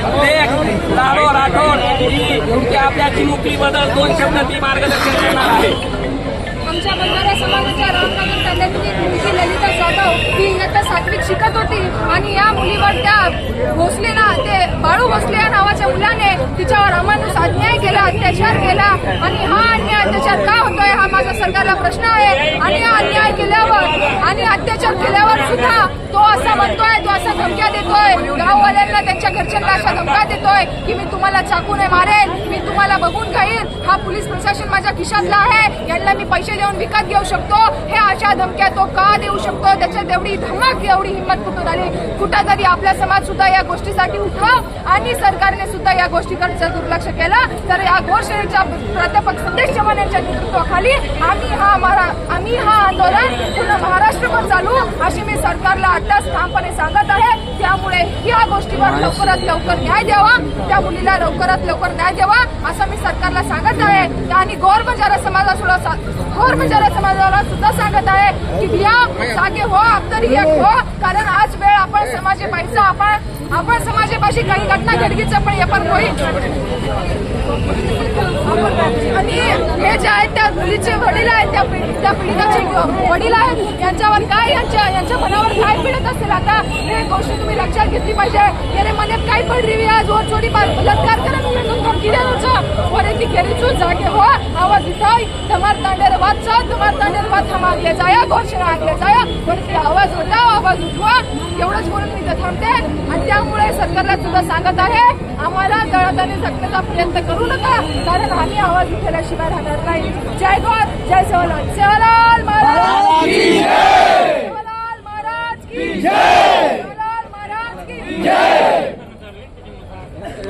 लेख लाडो राठोड. ही आपल्या चिमुकली दोन शब्द ती मार्गदर्शन करणार आहे. आमच्या बंजारा समाजाच्या रामनगर तालुक्यातील मुलगी ललिता जाधव ही इयत्ता सातवीत शिकत होती आणि या मुलीवर त्या भोसलेला ते बाळू भोसले या नावाच्या मुलाने तिच्यावर अमानुष अन्याय केला अत्याचार केला. आणि हा अन्याय अत्याचार का होतोय हा माझा सरकारला प्रश्न आहे. आणि हा अन्याय केल्यावर आणि अत्याचार केल्यावर सुद्धा तो असा म्हणतोय तो असा धमक्या देतोय. गाववाल्यांना त्यांच्या घरच्यांना अशा धमका देतोय की मी तुम्हाला चाकूने मारेल मी तुम्हाला बघून खाईल हा पोलीस प्रशासन माझ्या खिशातला आहे. यांना मी पैसे देऊन विकत घेऊ शकतो. हे अशा धमक्या तो का देऊ शकतो? त्याच्यात तेवढी धमक एवढी हिंमत कुठून आली? कुठं तरी आपला समाज सुद्धा या गोष्टीसाठी उठला आणि सरकारने सुद्धा या गोष्टीकडे जर दुर्लक्ष केलं. तर या घोषणेच्या प्राध्यापक संदेश चव्हाण यांच्या नेतृत्वाखाली आम्ही हा मारा आम्ही हा सरकारला ठामपणे सांगत आहे त्यामुळे या गोष्टीवर लवकरात लवकर न्याय द्यावा. त्या मुलीला लवकरात लवकर न्याय द्यावा असं मी सरकारला सांगत आहे. आणि गौर बंजारा समाजाला गौर बंजारा समाजाला सुद्धा सांगत आहे की बिया जागे हो एक हो कारण समाजे पाहिजे आपण आपण समाजापाशी काही घटना घडकीचं पण आपण पण होईल. आणि हे जे आहेत त्या मुलीचे वडील आहेत त्या त्या पीडिताचे वडील आहेत यांच्यावर काय यांच्या यांच्या मनावर काय पीडत असेल? आता हे गोष्ट तुम्ही लक्षात घेतली पाहिजे. मेरे मनात काय पड रही है जोर चोरी बलात्कार आवाज इथं तुम्हार तांडेर वाचा तुम्हार तांडेर वाचा मागले जाया घोषणा आणले जाया. वरती ती आवाज उठाव आवाज उठवा. एवढंच बोलून मी इथं थांबते. आणि त्यामुळे सरकारला सुद्धा सांगत आहे आम्हाला दळताने जगण्याचा प्रयत्न करू नका. कारण आम्ही आवाज उठवल्याशिवाय राहणार नाही. जय गौर जय सेवालाल सेवालाल महाराज.